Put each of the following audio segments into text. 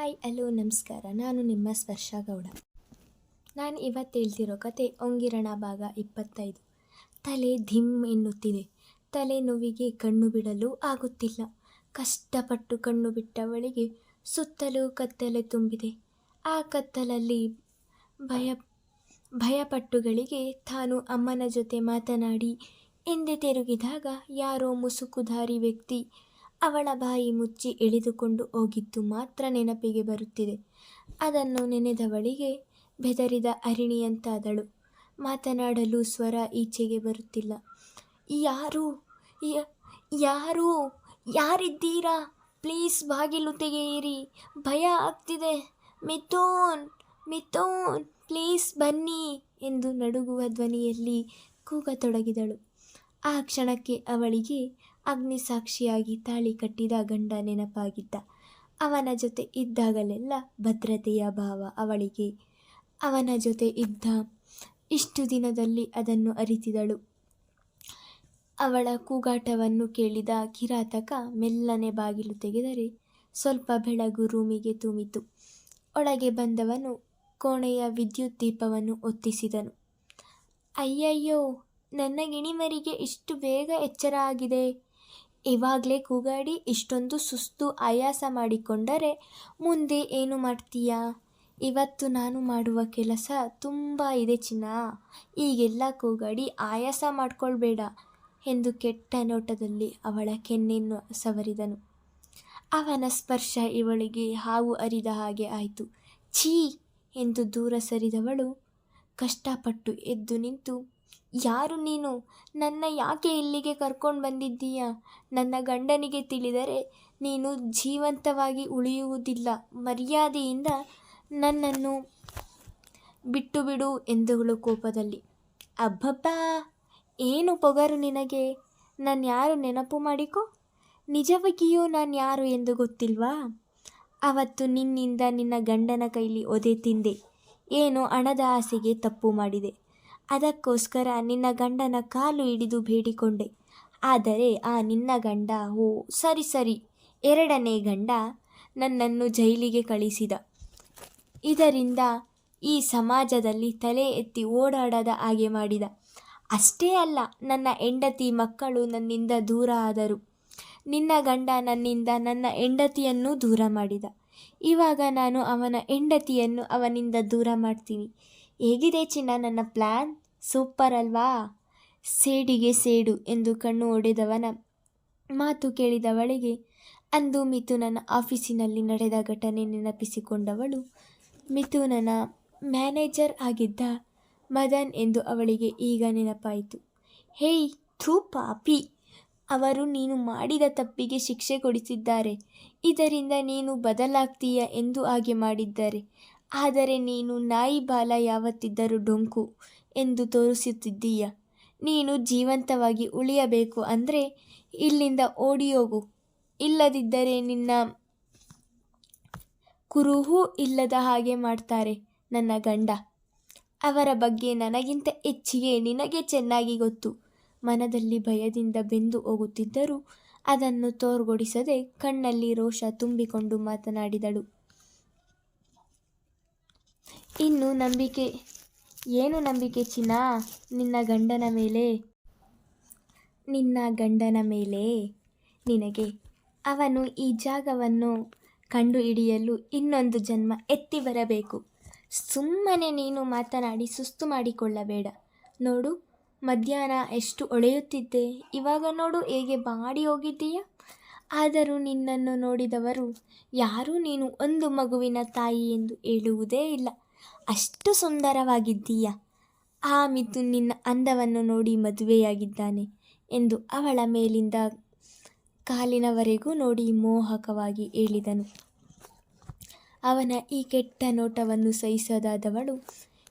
Hi, hello, ನಮಸ್ಕಾರ. ನಾನು ನಿಮ್ಮ ಸ್ಪರ್ಶ ಗೌಡ. ನಾನು ಇವತ್ತು ಹೇಳ್ತಿರೋ ಕತೆ ಒಂಗಿರಣ ಭಾಗ ಇಪ್ಪತ್ತೈದು. ತಲೆ ಧಿಮ್ ಎನ್ನುತ್ತಿದೆ. ತಲೆ ನೋವಿಗೆ ಕಣ್ಣು ಬಿಡಲು ಆಗುತ್ತಿಲ್ಲ. ಕಷ್ಟಪಟ್ಟು ಕಣ್ಣು ಬಿಟ್ಟವಳಿಗೆ ಸುತ್ತಲೂ ಕತ್ತಲೆ ತುಂಬಿದೆ. ಆ ಕತ್ತಲಲ್ಲಿ ಭಯ, ಭಯಪಟ್ಟುಗಳಿಗೆ ತಾನು ಅಮ್ಮನ ಜೊತೆ ಮಾತನಾಡಿ, ಹಿಂದೆ ತಿರುಗಿದಾಗ ಯಾರೋ ಮುಸುಕುಧಾರಿ ವ್ಯಕ್ತಿ ಅವಳ ಬಾಯಿ ಮುಚ್ಚಿ ಎಳೆದುಕೊಂಡು ಹೋಗಿದ್ದು ಮಾತ್ರ ನೆನಪಿಗೆ ಬರುತ್ತಿದೆ. ಅದನ್ನು ನೆನೆದವಳಿಗೆ ಬೆದರಿದ ಅರಿಣಿಯಂತಾದಳು ಮಾತನಾಡಲು ಸ್ವರ ಈಚೆಗೆ ಬರುತ್ತಿಲ್ಲ. ಯಾರು ಯಾರು, ಯಾರಿದ್ದೀರಾ? ಪ್ಲೀಸ್ ಬಾಗಿಲು ತೆಗೆಯಿರಿ. ಭಯ ಆಗ್ತಿದೆ. ಮಿಥೋನ್ ಮಿಥೋನ್, ಪ್ಲೀಸ್ ಬನ್ನಿ ಎಂದು ನಡುಗುವ ಧ್ವನಿಯಲ್ಲಿ ಕೂಗತೊಡಗಿದಳು. ಆ ಕ್ಷಣಕ್ಕೆ ಅವಳಿಗೆ ಅಗ್ನಿಸಾಕ್ಷಿಯಾಗಿ ತಾಳಿ ಕಟ್ಟಿದ ಗಂಡ ನೆನಪಾಗಿದ್ದ. ಅವನ ಜೊತೆ ಇದ್ದಾಗಲೆಲ್ಲ ಭದ್ರತೆಯ ಭಾವ ಅವಳಿಗೆ. ಅವನ ಜೊತೆ ಇದ್ದ ಇಷ್ಟು ದಿನದಲ್ಲಿ ಅದನ್ನು ಅರಿತಿದಳು. ಅವಳ ಕೂಗಾಟವನ್ನು ಕೇಳಿದ ಕಿರಾತಕ ಮೆಲ್ಲನೆ ಬಾಗಿಲು ತೆಗೆದರೆ ಸ್ವಲ್ಪ ಬೆಳಗು ರೂಮಿಗೆ ತುಂಬಿತು. ಒಳಗೆ ಬಂದವನು ಕೋಣೆಯ ವಿದ್ಯುತ್ ದೀಪವನ್ನು ಒತ್ತಿಸಿದನು. ಅಯ್ಯಯ್ಯೋ, ನನ್ನ ಗಿಣಿಮರಿಗೆ ಇಷ್ಟು ಬೇಗ ಎಚ್ಚರ ಆಗಿದೆ. ಇವಾಗಲೇ ಕೂಗಾಡಿ ಇಷ್ಟೊಂದು ಸುಸ್ತು ಆಯಾಸ ಮಾಡಿಕೊಂಡರೆ ಮುಂದೆ ಏನು ಮಾಡ್ತೀಯಾ? ಇವತ್ತು ನಾನು ಮಾಡುವ ಕೆಲಸ ತುಂಬ ಇದೆ ಚಿನ್ನ. ಈಗೆಲ್ಲ ಕೂಗಾಡಿ ಆಯಾಸ ಮಾಡ್ಕೊಳ್ಬೇಡ ಎಂದು ಕೆಟ್ಟ ನೋಟದಲ್ಲಿ ಅವಳ ಕೆನ್ನೆಯನ್ನು ಸವರಿದನು. ಅವನ ಸ್ಪರ್ಶ ಇವಳಿಗೆ ಹಾವು ಅರಿದ ಹಾಗೆ ಆಯಿತು. ಛೀ ಎಂದು ದೂರ ಸರಿದವಳು ಕಷ್ಟಪಟ್ಟು ಎದ್ದು ನಿಂತು ಯಾರು ನೀನು? ನನ್ನ ಯಾಕೆ ಇಲ್ಲಿಗೆ ಕರ್ಕೊಂಡು ಬಂದಿದ್ದೀಯ? ನನ್ನ ಗಂಡನಿಗೆ ತಿಳಿದರೆ ನೀನು ಜೀವಂತವಾಗಿ ಉಳಿಯುವುದಿಲ್ಲ. ಮರ್ಯಾದೆಯಿಂದ ನನ್ನನ್ನು ಬಿಟ್ಟು ಬಿಡು ಎಂದವಳು ಕೋಪದಲ್ಲಿ. ಅಬ್ಬಬ್ಬಾ! ಏನು ಪೊಗರು ನಿನಗೆ? ನಾನು ಯಾರು ನೆನಪು ಮಾಡಿಕೊ? ನಿಜವಾಗಿಯೂ ನಾನು ಯಾರು ಎಂದು ಗೊತ್ತಿಲ್ವಾ? ಅವತ್ತು ನಿನ್ನಿಂದ ನಿನ್ನ ಗಂಡನ ಕೈಲಿ ಒದೆ ತಿಂದೆ. ಏನು ಹಣದ ಆಸೆಗೆ ತಪ್ಪು ಮಾಡಿದೆ. ಅದಕ್ಕೋಸ್ಕರ ನಿನ್ನ ಗಂಡನ ಕಾಲು ಹಿಡಿದು ಬೇಡಿಕೊಂಡೆ. ಆದರೆ ಆ ನಿನ್ನ ಗಂಡ, ಓ ಸರಿ ಸರಿ, ಎರಡನೇ ಗಂಡ ನನ್ನನ್ನು ಜೈಲಿಗೆ ಕಳಿಸಿದ. ಇದರಿಂದ ಈ ಸಮಾಜದಲ್ಲಿ ತಲೆ ಎತ್ತಿ ಓಡಾಡದ ಹಾಗೆ ಮಾಡಿದ. ಅಷ್ಟೇ ಅಲ್ಲ, ನನ್ನ ಹೆಂಡತಿ ಮಕ್ಕಳು ನನ್ನಿಂದ ದೂರ ಆದರು. ನಿನ್ನ ಗಂಡ ನನ್ನಿಂದ ನನ್ನ ಹೆಂಡತಿಯನ್ನೂ ದೂರ ಮಾಡಿದ. ಇವಾಗ ನಾನು ಅವನ ಹೆಂಡತಿಯನ್ನು ಅವನಿಂದ ದೂರ ಮಾಡ್ತೀನಿ. ಹೇಗಿದೆ ಚಿನ್ನ ನನ್ನ ಪ್ಲ್ಯಾನ್ ಸೂಪರ್ ಅಲ್ವಾ? ಸೇಡಿಗೆ ಸೇಡು ಎಂದು ಕಣ್ಣು ಒಡೆದವನ ಮಾತು ಕೇಳಿದವಳಿಗೆ, ಅಂದು ಮಿಥುನನ ಆಫೀಸಿನಲ್ಲಿ ನಡೆದ ಘಟನೆ ನೆನಪಿಸಿಕೊಂಡವಳು, ಮಿಥುನನ ಮ್ಯಾನೇಜರ್ ಆಗಿದ್ದ ಮದನ್ ಎಂದು ಅವಳಿಗೆ ಈಗ ನೆನಪಾಯಿತು. ಹೇಯ್, ಥ್ರೂ ಪಾಪಿ! ಅವರು ನೀನು ಮಾಡಿದ ತಪ್ಪಿಗೆ ಶಿಕ್ಷೆ ಕೊಡಿಸಿದ್ದಾರೆ. ಇದರಿಂದ ನೀನು ಬದಲಾಗ್ತೀಯ ಎಂದು ಹಾಗೆ ಮಾಡಿದ್ದಾರೆ. ಆದರೆ ನೀನು ನಾಯಿ ಬಾಲ ಯಾವತ್ತಿದ್ದರೂ ಡೊಂಕು. ಎಂದು ತೋರಿಸುತ್ತಿದ್ದೀಯ. ನೀನು ಜೀವಂತವಾಗಿ ಉಳಿಯಬೇಕು ಅಂದರೆ ಇಲ್ಲಿಂದ ಓಡಿಯೋಗು ಇಲ್ಲದಿದ್ದರೆ ನಿನ್ನ ಕುರುಹೂ ಇಲ್ಲದ ಹಾಗೆ ಮಾಡ್ತಾರೆ ನನ್ನ ಗಂಡ. ಅವರ ಬಗ್ಗೆ ನನಗಿಂತ ಹೆಚ್ಚಿಗೆ ನಿನಗೆ ಚೆನ್ನಾಗಿ ಗೊತ್ತು. ಮನದಲ್ಲಿ ಭಯದಿಂದ ಬೆಂದು ಹೋಗುತ್ತಿದ್ದರೂ ಅದನ್ನು ತೋರ್ಗೊಡಿಸದೆ ಕಣ್ಣಲ್ಲಿ ರೋಷ ತುಂಬಿಕೊಂಡು ಮಾತನಾಡಿದಳು. ಇನ್ನು ನಂಬಿಕೆ ಏನು ನಂಬಿಕೆ ಚಿನ್ನ? ನಿನ್ನ ಗಂಡನ ಮೇಲೆ? ನಿನ್ನ ಗಂಡನ ಮೇಲೆ? ನಿನಗೆ ಅವನು ಈ ಜಾಗವನ್ನು ಕಂಡುಹಿಡಿಯಲು ಇನ್ನೊಂದು ಜನ್ಮ ಎತ್ತಿ ಬರಬೇಕು. ಸುಮ್ಮನೆ ನೀನು ಮಾತನಾಡಿ ಸುಸ್ತು ಮಾಡಿಕೊಳ್ಳಬೇಡ. ನೋಡು, ಮಧ್ಯಾಹ್ನ ಎಷ್ಟು ಒಳೆಯುತ್ತಿದ್ದೆ. ಇವಾಗ ನೋಡು, ಹೇಗೆ ಬಾಡಿ ಹೋಗಿದ್ದೀಯ? ಆದರೂ ನಿನ್ನನ್ನು ನೋಡಿದವರು ಯಾರೂ ನೀನು ಒಂದು ಮಗುವಿನ ತಾಯಿ ಎಂದು ಹೇಳುವುದೇ ಇಲ್ಲ. ಅಷ್ಟು ಸುಂದರವಾಗಿದ್ದೀಯ. ಆ ಮಿಥುನ್ ನಿನ್ನ ಅಂದವನ್ನು ನೋಡಿ ಮದುವೆಯಾಗಿದ್ದಾನೆ ಎಂದು ಅವಳ ಮೇಲಿಂದ ಕಾಲಿನವರೆಗೂ ನೋಡಿ ಮೋಹಕವಾಗಿ ಹೇಳಿದನು. ಅವನ ಈ ಕೆಟ್ಟ ನೋಟವನ್ನು ಸಹಿಸದಾದವಳು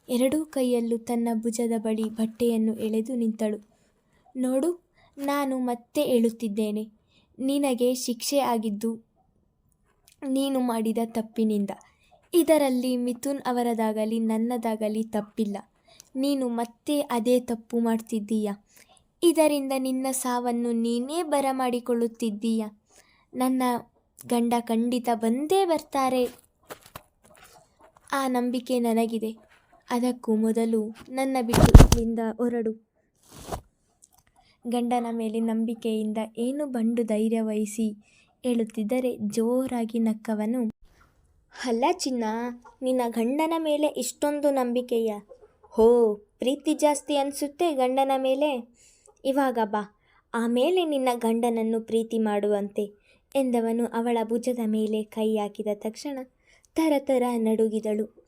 ಎರಡೂ ಕೈಯಲ್ಲೂ ತನ್ನ ಭುಜದ ಬಳಿ ಬಟ್ಟೆಯನ್ನು ಎಳೆದು ನಿಂತಳು. ನೋಡು, ನಾನು ಮತ್ತೆ ಹೇಳುತ್ತಿದ್ದೇನೆ. ನಿನಗೆ ಶಿಕ್ಷೆ ಆಗಿದ್ದು ನೀನು ಮಾಡಿದ ತಪ್ಪಿನಿಂದ. ಇದರಲ್ಲಿ ಮಿಥುನ್ ಅವರದಾಗಲಿ ನನ್ನದಾಗಲಿ ತಪ್ಪಿಲ್ಲ. ನೀನು ಮತ್ತೆ ಅದೇ ತಪ್ಪು ಮಾಡ್ತಿದ್ದೀಯ? ಇದರಿಂದ ನಿನ್ನ ಸಾವನ್ನು ನೀನೇ ಬರಮಾಡಿಕೊಳ್ಳುತ್ತಿದ್ದೀಯ? ನನ್ನ ಗಂಡ ಖಂಡಿತ ಬಂದೇ ಬರ್ತಾರೆ. ಆ ನಂಬಿಕೆ ನನಗಿದೆ. ಅದಕ್ಕೂ ಮೊದಲು ನನ್ನ ಬಿಟ್ಟು ಇಲ್ಲಿಂದ ಹೊರಡು. ಗಂಡನ ಮೇಲೆ ನಂಬಿಕೆಯಿಂದ ಏನು ಬಂಡು ಧೈರ್ಯ ವಹಿಸಿ? ಹೇಳುತ್ತಿದ್ದರೆ ಜೋರಾಗಿ ನಕ್ಕವನು. ಅಲ್ಲ ಚಿನ್ನ, ನಿನ್ನ ಗಂಡನ ಮೇಲೆ ಇಷ್ಟೊಂದು ನಂಬಿಕೆಯ? ಹೋ, ಪ್ರೀತಿ ಜಾಸ್ತಿ ಅನಿಸುತ್ತೆ ಗಂಡನ ಮೇಲೆ? ಇವಾಗ ಬಾ ಆಮೇಲೆ ನಿನ್ನ ಗಂಡನನ್ನು ಪ್ರೀತಿ ಮಾಡುವಂತೆ ಎಂದವನು ಅವಳ ಭುಜದ ಮೇಲೆ ಕೈ ಹಾಕಿದ ತಕ್ಷಣ ತರತರ ನಡುಗಿದಳು.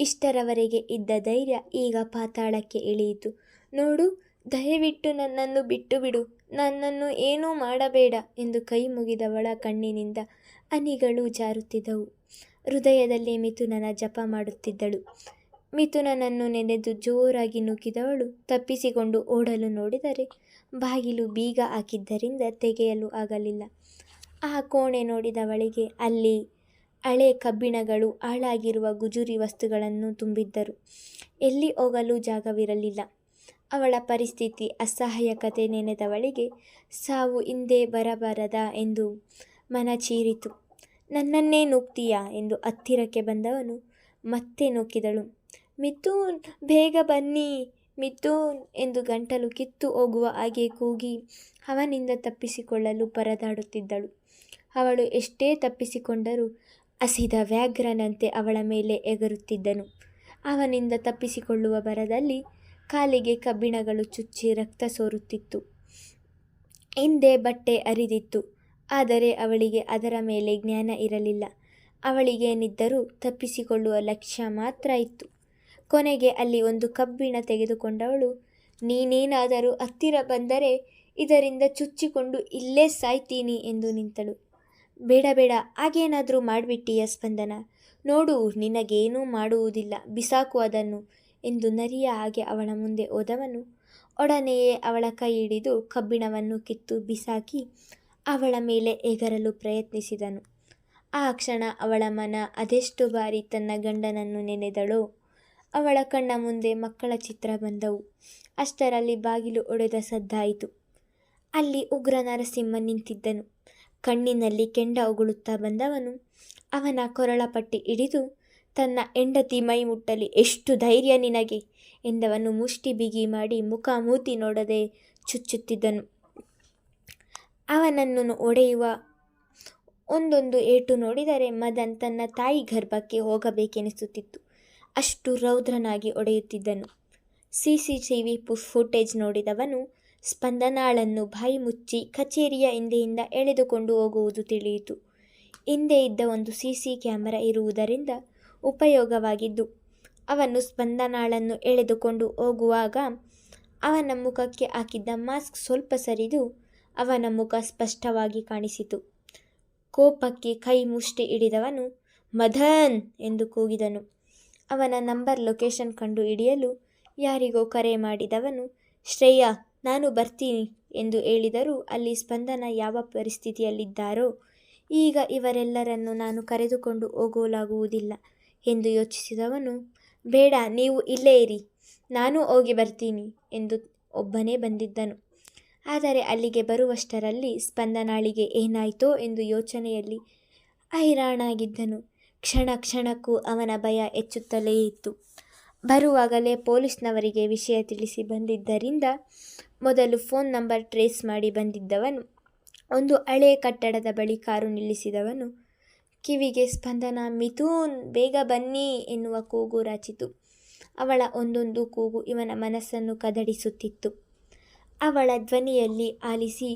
ಇಷ್ಟರವರೆಗೆ ಇದ್ದ ಧೈರ್ಯ ಈಗ ಪಾತಾಳಕ್ಕೆ ಇಳಿಯಿತು. ನೋಡು, ದಯವಿಟ್ಟು ನನ್ನನ್ನು ಬಿಟ್ಟು ಬಿಡು ನನ್ನನ್ನು ಏನೂ ಮಾಡಬೇಡ ಎಂದು ಕೈ ಮುಗಿದವಳ ಕಣ್ಣಿನಿಂದ ಅನಿಗಳು ಜಾರುತ್ತಿದ್ದವು. ಹೃದಯದಲ್ಲಿ ಮಿಥುನನ ಜಪ ಮಾಡುತ್ತಿದ್ದಳು. ಮಿಥುನನನ್ನು ನೆನೆದು ಜೋರಾಗಿ ನುಗ್ಗಿದವಳು ತಪ್ಪಿಸಿಕೊಂಡು ಓಡಲು ನೋಡಿದರೆ ಬಾಗಿಲು ಬೀಗ ಹಾಕಿದ್ದರಿಂದ ತೆಗೆಯಲು ಆಗಲಿಲ್ಲ. ಆ ಕೋಣೆ ನೋಡಿದವಳಿಗೆ ಅಲ್ಲಿ ಹಳೆ ಕಬ್ಬಿಣಗಳು ಹಾಳಾಗಿರುವ ಗುಜುರಿ ವಸ್ತುಗಳನ್ನು ತುಂಬಿದ್ದರು. ಎಲ್ಲಿ ಹೋಗಲು ಜಾಗವಿರಲಿಲ್ಲ. ಅವಳ ಪರಿಸ್ಥಿತಿ ಅಸಹಾಯಕತೆ ನೆನೆದವಳಿಗೆ ಸಾವು ಹಿಂದೆ ಬರಬಾರದ ಎಂದು ಮನ ಚೀರಿತು. ನನ್ನನ್ನೇ ನೂಕ್ತೀಯಾ ಎಂದು ಹತ್ತಿರಕ್ಕೆ ಬಂದವನು ಮತ್ತೆ ನೂಕಿದಳು. ಮಿಥೂನ್, ಬೇಗ ಬನ್ನಿ, ಮಿಥೂನ್ ಎಂದು ಗಂಟಲು ಕಿತ್ತು ಹೋಗುವ ಹಾಗೆ ಕೂಗಿ ಅವನಿಂದ ತಪ್ಪಿಸಿಕೊಳ್ಳಲು ಪರದಾಡುತ್ತಿದ್ದಳು. ಅವಳು ಎಷ್ಟೇ ತಪ್ಪಿಸಿಕೊಂಡರೂ ಹಸಿದ ವ್ಯಾಘ್ರನಂತೆ ಅವಳ ಮೇಲೆ ಎಗರುತ್ತಿದ್ದನು. ಅವನಿಂದ ತಪ್ಪಿಸಿಕೊಳ್ಳುವ ಬರದಲ್ಲಿ ಕಾಲಿಗೆ ಕಬ್ಬಿಣಗಳು ಚುಚ್ಚಿ ರಕ್ತ ಸೋರುತ್ತಿತ್ತು. ಹಿಂದೆ ಬಟ್ಟೆ ಅರಿದಿತ್ತು ಆದರೆ ಅವಳಿಗೆ ಅದರ ಮೇಲೆ ಜ್ಞಾನ ಇರಲಿಲ್ಲ. ಅವಳಿಗೇನಿದ್ದರೂ ತಪ್ಪಿಸಿಕೊಳ್ಳುವ ಲಕ್ಷ್ಯ ಮಾತ್ರ ಇತ್ತು. ಕೊನೆಗೆ ಅಲ್ಲಿ ಒಂದು ಕಬ್ಬಿಣ ತೆಗೆದುಕೊಂಡವಳು, ನೀನೇನಾದರೂ ಹತ್ತಿರ ಬಂದರೆ ಇದರಿಂದ ಚುಚ್ಚಿಕೊಂಡು ಇಲ್ಲೇ ಸಾಯ್ತೀನಿ ಎಂದು ನಿಂತಳು. ಬೇಡ ಬೇಡ, ಹಾಗೇನಾದರೂ ಮಾಡಿಬಿಟ್ಟಿಯ ಸ್ಪಂದನ? ನೋಡು, ನಿನಗೇನೂ ಮಾಡುವುದಿಲ್ಲ, ಬಿಸಾಕು ಅದನ್ನು ಎಂದು ನರಿಯ ಹಾಗೆ ಅವಳ ಮುಂದೆ ಹೋದವನು. ಒಡನೆಯೇ ಅವಳ ಕೈ ಹಿಡಿದು ಕಬ್ಬಿಣವನ್ನು ಕಿತ್ತು ಬಿಸಾಕಿ ಅವಳ ಮೇಲೆ ಎಗರಲು ಪ್ರಯತ್ನಿಸಿದನು. ಆ ಕ್ಷಣ ಅವಳ ಮನ ಅದೆಷ್ಟು ಬಾರಿ ತನ್ನ ಗಂಡನನ್ನು ನೆನೆದಳೋ, ಅವಳ ಕಣ್ಣ ಮುಂದೆ ಮಕ್ಕಳ ಚಿತ್ರ ಬಂದವು. ಅಷ್ಟರಲ್ಲಿ ಬಾಗಿಲು ಒಡೆದ ಸದ್ದಾಯಿತು. ಅಲ್ಲಿ ಉಗ್ರ ನರಸಿಂಹ ನಿಂತಿದ್ದನು. ಕಣ್ಣಿನಲ್ಲಿ ಕೆಂಡ ಉಗುಳುತ್ತಾ ಬಂದವನು. ಅವನ ಕೊರಳ ಪಟ್ಟಿ ಹಿಡಿದು, ತನ್ನ ಹೆಂಡತಿ ಮೈ ಮುಟ್ಟಲಿ, ಎಷ್ಟು ಧೈರ್ಯ ನಿನಗೆ! ಎಂದವನು ಮುಷ್ಟಿ ಬಿಗಿ ಮಾಡಿ ಮುಖ ಮೂತಿ ನೋಡದೆ ಚುಚ್ಚುತ್ತಿದ್ದನು. ಅವನನ್ನು ಒಡೆಯುವ ಒಂದೊಂದು ಏಟು ನೋಡಿದರೆ ಮದನ್ ತನ್ನ ತಾಯಿ ಗರ್ಭಕ್ಕೆ ಹೋಗಬೇಕೆನಿಸುತ್ತಿತ್ತು. ಅಷ್ಟು ರೌದ್ರನಾಗಿ ಒಡೆಯುತ್ತಿದ್ದನು. C C T V footage ನೋಡಿದವನು ಸ್ಪಂದನಾಳನ್ನು ಬಾಯಿ ಮುಚ್ಚಿ ಕಚೇರಿಯ ಹಿಂದೆಯಿಂದ ಎಳೆದುಕೊಂಡು ಹೋಗುವುದು ತಿಳಿಯಿತು. ಹಿಂದೆ ಇದ್ದ ಒಂದು ಸಿ ಸಿ ಕ್ಯಾಮರಾ ಇರುವುದರಿಂದ ಉಪಯೋಗವಾಗಿದ್ದು, ಅವನು ಸ್ಪಂದನಾಳನ್ನು ಎಳೆದುಕೊಂಡು ಹೋಗುವಾಗ ಅವನ ಮುಖಕ್ಕೆ ಹಾಕಿದ್ದ ಮಾಸ್ಕ್ ಸ್ವಲ್ಪ ಸರಿದು ಅವನ ಮುಖ ಸ್ಪಷ್ಟವಾಗಿ ಕಾಣಿಸಿತು. ಕೋಪಕ್ಕೆ ಕೈ ಮುಷ್ಟಿ ಹಿಡಿದವನು ಮಧನ್ ಎಂದು ಕೂಗಿದನು. ಅವನ ನಂಬರ್ ಲೊಕೇಶನ್ ಕಂಡು ಹಿಡಿಯಲು ಯಾರಿಗೋ ಕರೆ ಮಾಡಿದವನು, ಶ್ರೇಯಾ, ನಾನು ಬರ್ತೀನಿ ಎಂದು ಹೇಳಿದರೂ ಅಲ್ಲಿ ಸ್ಪಂದನ ಯಾವ ಪರಿಸ್ಥಿತಿಯಲ್ಲಿದ್ದಾರೋ, ಈಗ ಇವರೆಲ್ಲರನ್ನು ನಾನು ಕರೆದುಕೊಂಡು ಹೋಗಲಾಗುವುದಿಲ್ಲ ಎಂದು ಯೋಚಿಸಿದವನು, ಬೇಡ, ನೀವು ಇಲ್ಲೇ ಇರಿ, ನಾನು ಹೋಗಿ ಬರ್ತೀನಿ ಎಂದು ಒಬ್ಬನೇ ಬಂದಿದ್ದನು. ಆದರೆ ಅಲ್ಲಿಗೆ ಬರುವಷ್ಟರಲ್ಲಿ ಸ್ಪಂದನಾಳಿಗೆ ಏನಾಯಿತೋ ಎಂದು ಯೋಚನೆಯಲ್ಲಿ ಹೈರಾಣಾಗಿದ್ದನು. ಕ್ಷಣ ಕ್ಷಣಕ್ಕೂ ಅವನ ಭಯ ಹೆಚ್ಚುತ್ತಲೇ ಇತ್ತು. ಬರುವಾಗಲೇ ಪೊಲೀಸ್ನವರಿಗೆ ವಿಷಯ ತಿಳಿಸಿ ಬಂದಿದ್ದರಿಂದ ಮೊದಲು ಫೋನ್ ನಂಬರ್ ಟ್ರೇಸ್ ಮಾಡಿ ಬಂದಿದ್ದವನು. ಒಂದು ಹಳೆಯ ಕಟ್ಟಡದ ಬಳಿ ಕಾರು ನಿಲ್ಲಿಸಿದವನು. ಕಿವಿಗೆ ಸ್ಪಂದನ, ಮಿಥೂನ್, ಬೇಗ ಬನ್ನಿ ಎನ್ನುವ ಕೂಗು ರಾಚಿತು. ಅವಳ ಒಂದೊಂದು ಕೂಗು ಇವನ ಮನಸ್ಸನ್ನು ಕದಡಿಸುತ್ತಿತ್ತು. ಅವಳ ಧ್ವನಿಯಲ್ಲಿ ಆಲಿಸಿ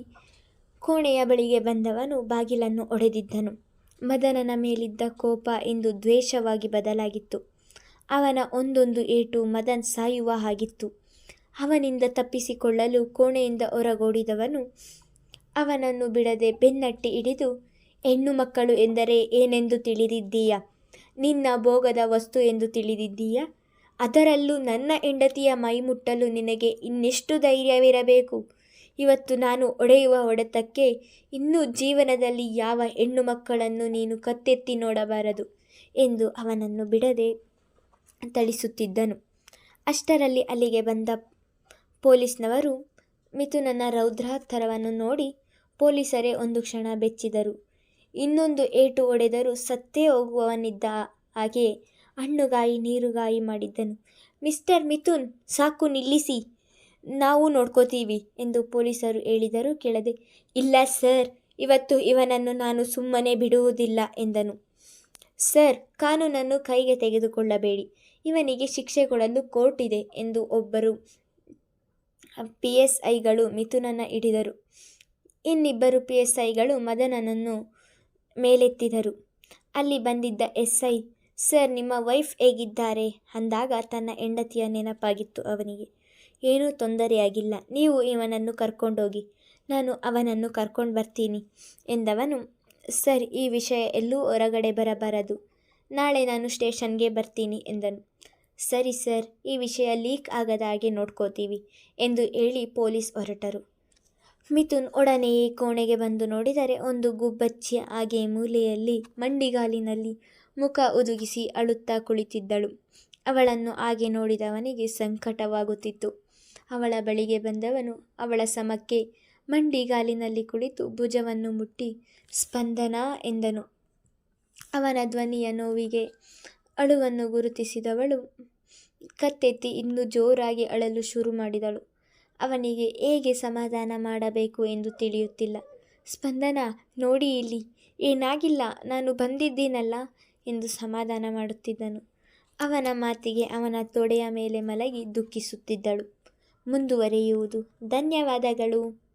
ಕೋಣೆಯ ಬಳಿಗೆ ಬಂದವನು ಬಾಗಿಲನ್ನು ಒಡೆದಿದ್ದನು. ಮದನನ ಮೇಲಿದ್ದ ಕೋಪ ಇಂದು ದ್ವೇಷವಾಗಿ ಬದಲಾಗಿತ್ತು. ಅವನ ಒಂದೊಂದು ಏಟು ಮದನ್ ಸಾಯುವ ಹಾಗಿತ್ತು. ಅವನಿಂದ ತಪ್ಪಿಸಿಕೊಳ್ಳಲು ಕೋಣೆಯಿಂದ ಹೊರಗೋಡಿದವನು ಅವನನ್ನು ಬಿಡದೆ ಬೆನ್ನಟ್ಟಿ ಹಿಡಿದು, ಹೆಣ್ಣು ಮಕ್ಕಳು ಎಂದರೆ ಏನೆಂದು ತಿಳಿದಿದ್ದೀಯ? ನಿನ್ನ ಭೋಗದ ವಸ್ತು ಎಂದು ತಿಳಿದಿದ್ದೀಯ? ಅದರಲ್ಲೂ ನನ್ನ ಹೆಂಡತಿಯ ಮೈ ಮುಟ್ಟಲು ನಿನಗೆ ಇನ್ನೆಷ್ಟು ಧೈರ್ಯವಿರಬೇಕು? ಇವತ್ತು ನಾನು ಒಡೆಯುವ ಹೊಡೆತಕ್ಕೆ ಇನ್ನೂ ಜೀವನದಲ್ಲಿ ಯಾವ ಹೆಣ್ಣು ಮಕ್ಕಳನ್ನು ನೀನು ಕತ್ತೆತ್ತಿ ನೋಡಬಾರದು ಎಂದು ಅವನನ್ನು ಬಿಡದೆ ಥಳಿಸುತ್ತಿದ್ದನು. ಅಷ್ಟರಲ್ಲಿ ಅಲ್ಲಿಗೆ ಬಂದ ಪೊಲೀಸ್ನವರು ಮಿಥುನನ ರೌದ್ರಾತ್ತರವನ್ನು ನೋಡಿ ಪೊಲೀಸರೇ ಒಂದು ಕ್ಷಣ ಬೆಚ್ಚಿದರು. ಇನ್ನೊಂದು ಏಟು ಒಡೆದರೂ ಸತ್ತೇ ಹೋಗುವವನಿದ್ದ ಹಾಗೆ ಹಣ್ಣುಗಾಯಿ, ನೀರುಗಾಯಿ ಮಾಡಿದ್ದನು. ಮಿಸ್ಟರ್ ಮಿಥುನ್, ಸಾಕು ನಿಲ್ಲಿಸಿ. ನಾವು ನೋಡ್ಕೋತೀವಿ ಎಂದು ಪೊಲೀಸರು ಹೇಳಿದರು ಕೇಳದೆ, ಇಲ್ಲ ಸರ್, ಇವತ್ತು ಇವನನ್ನು ನಾನು ಸುಮ್ಮನೆ ಬಿಡುವುದಿಲ್ಲ ಎಂದನು. ಸರ್, ಕಾನೂನನ್ನು ಕೈಗೆ ತೆಗೆದುಕೊಳ್ಳಬೇಡಿ. ಇವನಿಗೆ ಶಿಕ್ಷೆ ಕೊಡಲು ಕೋರ್ಟ್ ಇದೆ ಎಂದು ಒಬ್ಬರು ಪಿ ಎಸ್ ಐಗಳು ಮಿಥುನನ್ನು ಹಿಡಿದರು. ಇನ್ನಿಬ್ಬರು ಪಿ ಎಸ್ ಐಗಳು ಮದನನನ್ನು ಮೇಲೆತ್ತಿದರು. ಅಲ್ಲಿ ಬಂದಿದ್ದ ಎಸ್ ಐ ಸರ್, ನಿಮ್ಮ ವೈಫ್ ಹೇಗಿದ್ದಾರೆ? ಅಂದಾಗ ತನ್ನ ಹೆಂಡತಿಯ ನೆನಪಾಗಿತ್ತು ಅವನಿಗೆ. ಏನೂ ತೊಂದರೆಯಾಗಿಲ್ಲ. ನೀವು ಇವನನ್ನು ಕರ್ಕೊಂಡೋಗಿ. ನಾನು ಅವನನ್ನು ಕರ್ಕೊಂಡು ಬರ್ತೀನಿ ಎಂದವನು. ಸರ್, ಈ ವಿಷಯ ಎಲ್ಲೂ ಹೊರಗಡೆ ಬರಬಾರದು. ನಾಳೆ ನಾನು ಸ್ಟೇಷನ್ಗೆ ಬರ್ತೀನಿ ಎಂದನು. ಸರಿ ಸರ್, ಈ ವಿಷಯ ಲೀಕ್ ಆಗದ ಹಾಗೆ ನೋಡ್ಕೋತೀವಿ ಎಂದು ಹೇಳಿ ಪೊಲೀಸ್ ಹೊರಟರು. ಮಿಥುನ್ ಒಡನೆಯೇ ಕೋಣೆಗೆ ಬಂದು ನೋಡಿದರೆ ಒಂದು ಗುಬ್ಬಚ್ಚಿ ಹಾಗೆ ಮೂಲೆಯಲ್ಲಿ ಮಂಡಿಗಾಲಿನಲ್ಲಿ ಮುಖ ಉದುಗಿಸಿ ಅಳುತ್ತಾ ಕುಳಿತಿದ್ದಳು. ಅವಳನ್ನು ಹಾಗೆ ನೋಡಿದವನಿಗೆ ಸಂಕಟವಾಗುತ್ತಿತ್ತು. ಅವಳ ಬಳಿಗೆ ಬಂದವನು ಅವಳ ಸಮಕ್ಕೆ ಮಂಡಿಗಾಲಿನಲ್ಲಿ ಕುಳಿತು ಭುಜವನ್ನು ಮುಟ್ಟಿ, ಸ್ಪಂದನ? ಎಂದನು. ಅವನ ಧ್ವನಿಯ ನೋವಿಗೆ ಅಳುವನ್ನು ಗುರುತಿಸಿದವಳು ಕತ್ತೆತ್ತಿ ಇನ್ನೂ ಜೋರಾಗಿ ಅಳಲು ಶುರು ಮಾಡಿದಳು. ಅವನಿಗೆ ಹೇಗೆ ಸಮಾಧಾನ ಮಾಡಬೇಕು ಎಂದು ತಿಳಿಯುತ್ತಿಲ್ಲ. ಸ್ಪಂದನ, ನೋಡಿ ಇಲ್ಲಿ, ಏನಾಗಿಲ್ಲ, ನಾನು ಬಂದಿದ್ದೀನಲ್ಲ ಎಂದು ಸಮಾಧಾನ ಮಾಡುತ್ತಿದ್ದನು. ಅವನ ಮಾತಿಗೆ ಅವನ ತೊಡೆಯ ಮೇಲೆ ಮಲಗಿ ದುಃಖಿಸುತ್ತಿದ್ದಳು. ಮುಂದುವರಿಯುವುದು. ಧನ್ಯವಾದಗಳು.